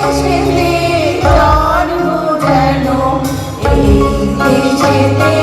ദേശമേ നാടുമുടനും ഈ ദേശമേ